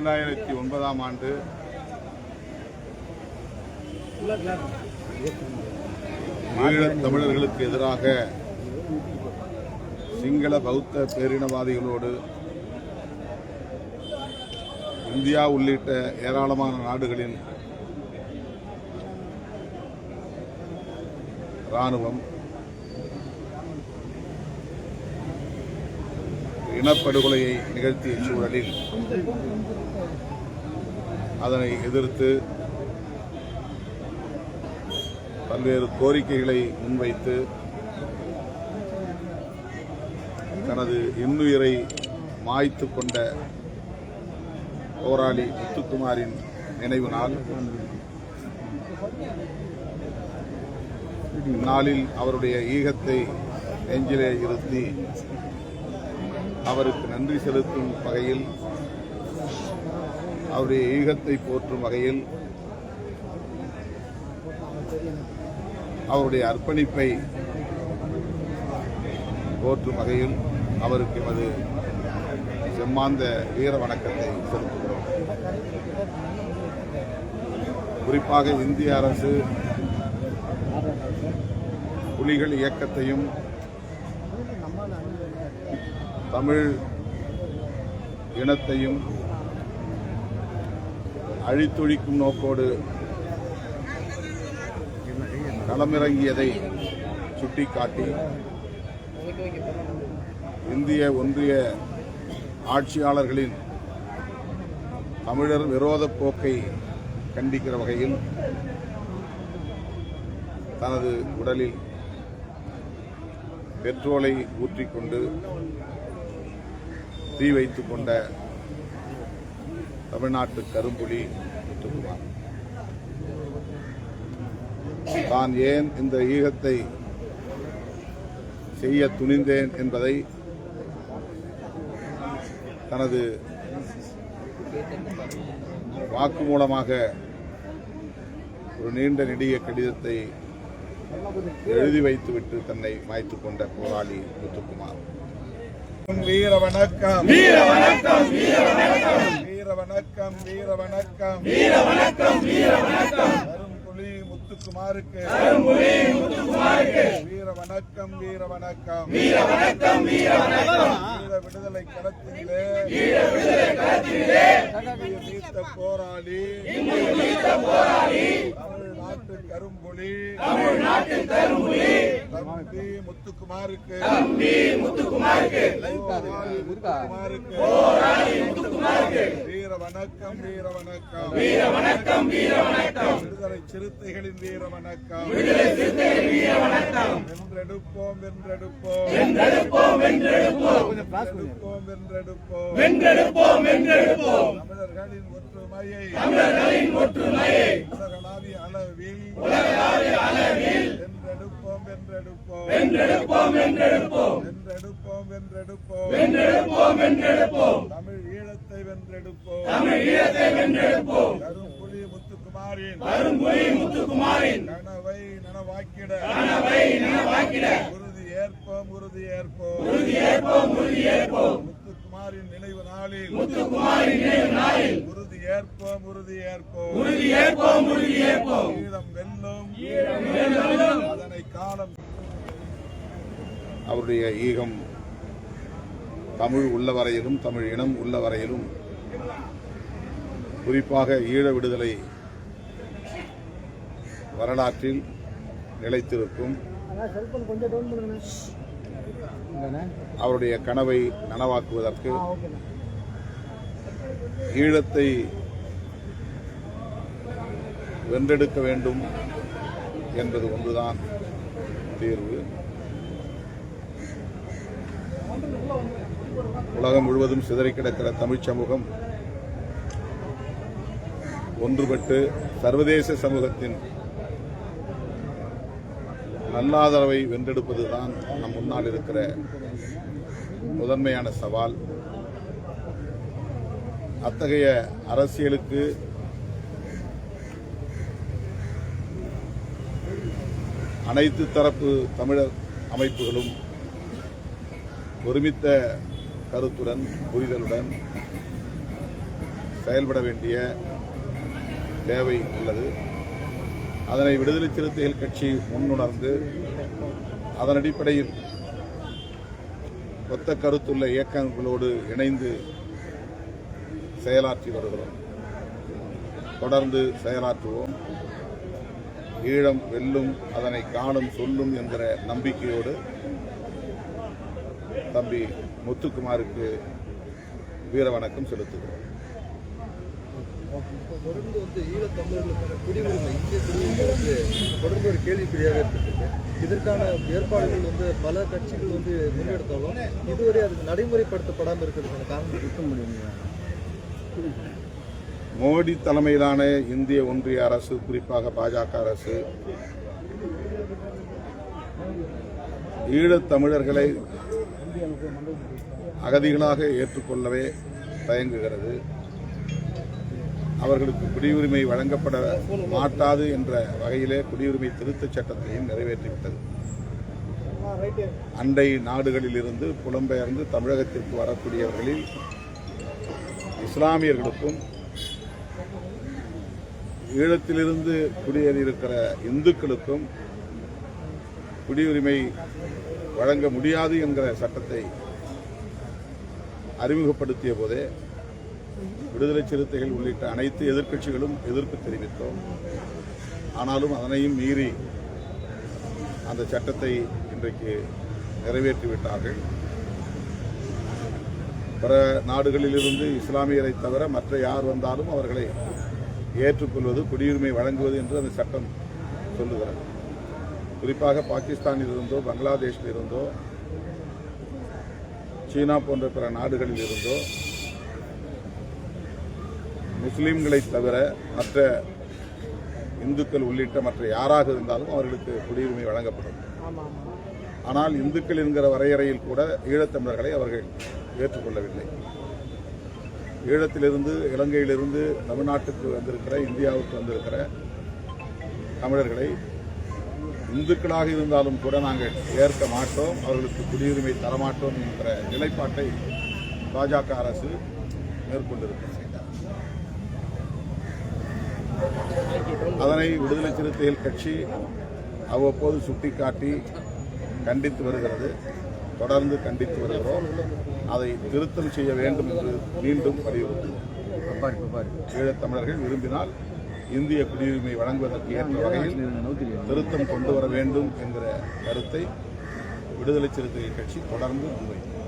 இரண்டாயிரத்தி ஒன்பதாம் ஆண்டு. ஈழத் தமிழர்களுக்கு எதிராக சிங்கள பௌத்த பேரினவாதிகளோடு இந்தியா உள்ளிட்ட ஏராளமான நாடுகளின் இராணுவம் இனப்படுகொலையை நிகழ்த்திய சூழலில் அதனை எதிர்த்து பல்வேறு கோரிக்கைகளை முன்வைத்து தனது இன்னுயிரை மாய்த்து கொண்ட போராளி முத்துக்குமாரின் நினைவு நாள். இந்நாளில் அவருடைய ஈகத்தை நெஞ்சிலே இருத்தி அவருக்கு நன்றி செலுத்தும் வகையில் அவருடைய ஈகத்தை போற்றும் வகையில் அவருடைய அர்ப்பணிப்பை போற்றும் வகையில் அவருக்கு எமது செம்மாந்த வீர வணக்கத்தை செலுத்துகிறோம். குறிப்பாக இந்திய அரசு புலிகள் இயக்கத்தையும் தமிழ் இனத்தையும் அழித்தொழிக்கும் நோக்கோடு களமிறங்கியதை சுட்டிக்காட்டி இந்திய ஒன்றிய ஆட்சியாளர்களின் தமிழர் விரோத போக்கை கண்டிக்கிற வகையில் தனது உடலில் பெட்ரோலை ஊற்றிக்கொண்டு தீ வைத்து கொண்ட தமிழ்நாட்டு கரும்புலி முத்துக்குமார். தான் ஏன் இந்த ஈகத்தை செய்ய துணிந்தேன் என்பதை தனது வாக்குமூலமாக ஒரு நீண்ட நெடிய கடிதத்தை எழுதி வைத்துவிட்டு தன்னை மாய்த்துக் கொண்ட போராளி முத்துக்குமார். வீர வணக்கம் வீர வணக்கம் வீர வணக்கம் வீர வணக்கம் வீர வணக்கம் வீர வணக்கம் வீர வணக்கம் கரும்புலி முத்துக்குமாருக்கு. கரும்புலி முத்துக்குமாருக்கு. வீர வணக்கம் வீர வணக்கம் வீர வணக்கம் வீர வணக்கம் வீர விடுதலை களத்திலே. வீர விடுதலை களத்திலே. நீத்த போராளி. நீத்த போராளி. கரும்புலி தமிழ்நாட்டின் தம்பி முத்துக்குமாருக்கு. போராளி முத்துக்குமாருக்கு. வீர வணக்கம் வீர வணக்கம். வீர வணக்கம் வீர வணக்கம். விடுதலை சிறுத்தைகளின் வீர வணக்கம். விடுதலை சிறுத்தைகளின் வீர வணக்கம். வென்றெடுப்போம் வென்றெடுப்போம். வென்றெடுப்போம் வென்றெடுப்போம். வென்றெடுப்போம் வென்றெடுப்போம். வென்றெடுப்போம் தமிழர்களின் ஒற்றுமையை. தமிழர்களின் ஒற்றுமையை. உலகளாவிய அளவில் வென்றெடுப்போம் வென்றெடுப்போம் வென்றெடுப்போம் வென்றெடுப்போம் வென்றெடுப்போம் வென்றெடுப்போம் வென்றெடுப்போம் வென்றெடுப்போம் தமிழ் ஈழத்தை வென்றெடுப்போம். தமிழ் ஈழத்தை வென்றெடுப்போம். கரும்புலி முத்துக்குமாரின் கரும்புலி முத்துக்குமாரின் கனவை நனவாக்கிட. கனவை நனவாக்கிட. உறுதி ஏற்போம் உறுதி ஏற்போம். உறுதி ஏற்போம் உறுதி ஏற்போம். நாளில் முத்துக்குமாரின் நினைவு நாளில் உறுதி ஏற்போம் உறுதி ஏற்போம் உறுதி ஏற்போம் உறுதி ஏற்போம் ஈழம் வெல்லும். ஈழம் வெல்லும். அதனை காலம். அவருடைய ஈகம் தமிழ் உள்ள வரையிலும் தமிழ் இனம் உள்ள வரையிலும் குறிப்பாக ஈழ விடுதலை வரலாற்றில் நிலைத்திருக்கும். அவருடைய கனவை நனவாக்குவதற்கு ஈழத்தை வென்றெடுக்க வேண்டும் என்பது ஒன்றுதான் தீர்வு. உலகம் முழுவதும் சிதறி கிடக்கிற தமிழ்ச் சமூகம் ஒன்றுபட்டு சர்வதேச சமூகத்தின் நல்லாதரவை வென்றெடுப்பதுதான் நம் முன்னால் இருக்கிற முதன்மையான சவால். அத்தகைய அரசியலுக்கு அனைத்து தரப்பு தமிழர் அமைப்புகளும் ஒருமித்த கருத்துடன் புரிதலுடன் செயல்பட வேண்டிய தேவை உள்ளது. அதனை விடுதலை சிறுத்தைகள் கட்சி முன்னுணர்ந்து அதன் அடிப்படையில் ஒத்த கருத்துள்ள இயக்கங்களோடு இணைந்து செயலாற்றி வருகிறோம். தொடர்ந்து செயலாற்றுவோம். ஈழம் வெல்லும் அதனை காணும் சொல்லும் என்கிற நம்பிக்கையோடு தம்பி முத்துக்குமாருக்கு வீர வணக்கம் செலுத்துகிறோம். தொடர்ந்து வந்து ஈழத்தமிழர்களுக்கான குடியுரிமை இந்திய குடியுரிமை வந்து தொடர்ந்து ஒரு கேள்விக்குறியாக இருக்குது இதற்கான ஏற்பாடுகள் வந்து பல கட்சிகள் வந்து முன்னெடுத்தாலும் இதுவரை அது நடைமுறைப்படுத்தப்படாமல் இருக்கிறதுக்கான காரணம் இருக்க. முடியுங்களா மோடி தலைமையிலான இந்திய ஒன்றிய அரசு குறிப்பாக பாஜக அரசு ஈழத் தமிழர்களை அகதிகளாக ஏற்றுக்கொள்ளவே தயங்குகிறது. அவர்களுக்கு குடியுரிமை வழங்கப்பட மாட்டாது என்ற வகையிலே குடியுரிமை திருத்தச் சட்டத்தையும் நிறைவேற்றிவிட்டது. அண்டை நாடுகளிலிருந்து புலம்பெயர்ந்து தமிழகத்திற்கு வரக்கூடியவர்களில் இஸ்லாமியர்களுக்கும் ஈழத்திலிருந்து குடியேறியிருக்கிற இந்துக்களுக்கும் குடியுரிமை வழங்க முடியாது என்கிற சட்டத்தை அறிமுகப்படுத்திய போதே விடுதலை சிறுத்தைகள் உள்ளிட்ட அனைத்து எதிர்க்கட்சிகளும் எதிர்ப்பு தெரிவித்தோம். ஆனாலும் அதனையும் மீறி அந்த சட்டத்தை இன்றைக்கு நிறைவேற்றிவிட்டார்கள். பிற நாடுகளிலிருந்து இஸ்லாமியரை தவிர மற்ற யார் வந்தாலும் அவர்களை ஏற்றுக்கொள்வது குடியுரிமை வழங்குவது என்று அந்த சட்டம் சொல்லுகிறது. குறிப்பாக பாகிஸ்தானில் இருந்தோ பங்களாதேஷில் இருந்தோ சீனா போன்ற பிற நாடுகளில் இருந்தோ முஸ்லிம்களை தவிர மற்ற இந்துக்கள் உள்ளிட்ட மற்ற யாராக இருந்தாலும் அவர்களுக்கு குடியுரிமை வழங்கப்படும். ஆனால் இந்துக்கள் என்கிற வரையறையில் கூட ஈழத்தமிழர்களை அவர்கள் ஏற்றுக்கொள்ளவில்லை. ஈழத்திலிருந்து இலங்கையிலிருந்து தமிழ்நாட்டுக்கு வந்திருக்கிற இந்தியாவுக்கு வந்திருக்கிற தமிழர்களை இந்துக்களாக இருந்தாலும் கூட நாங்கள் ஏற்க மாட்டோம் அவர்களுக்கு குடியுரிமை தரமாட்டோம் என்கிற நிலைப்பாட்டை பாஜக அரசு மேற்கொண்டிருக்கிறது. அதனை விடுதலை சிறுத்தைகள் கட்சி அவ்வப்போது சுட்டிக்காட்டி கண்டித்து வருகிறது தொடர்ந்து கண்டித்து வருகிறோம். அதை திருத்தம் செய்ய வேண்டும் என்று மீண்டும் வலியுறுத்துகிறோம் ஈழத்தமிழர்கள் விரும்பினால் இந்திய குடியுரிமை வழங்குவதற்கு ஏற்ற வகையில் திருத்தம் கொண்டு வர வேண்டும் என்கிற கருத்தை விடுதலை சிறுத்தைகள் கட்சி தொடர்ந்து முன்வைக்கும்.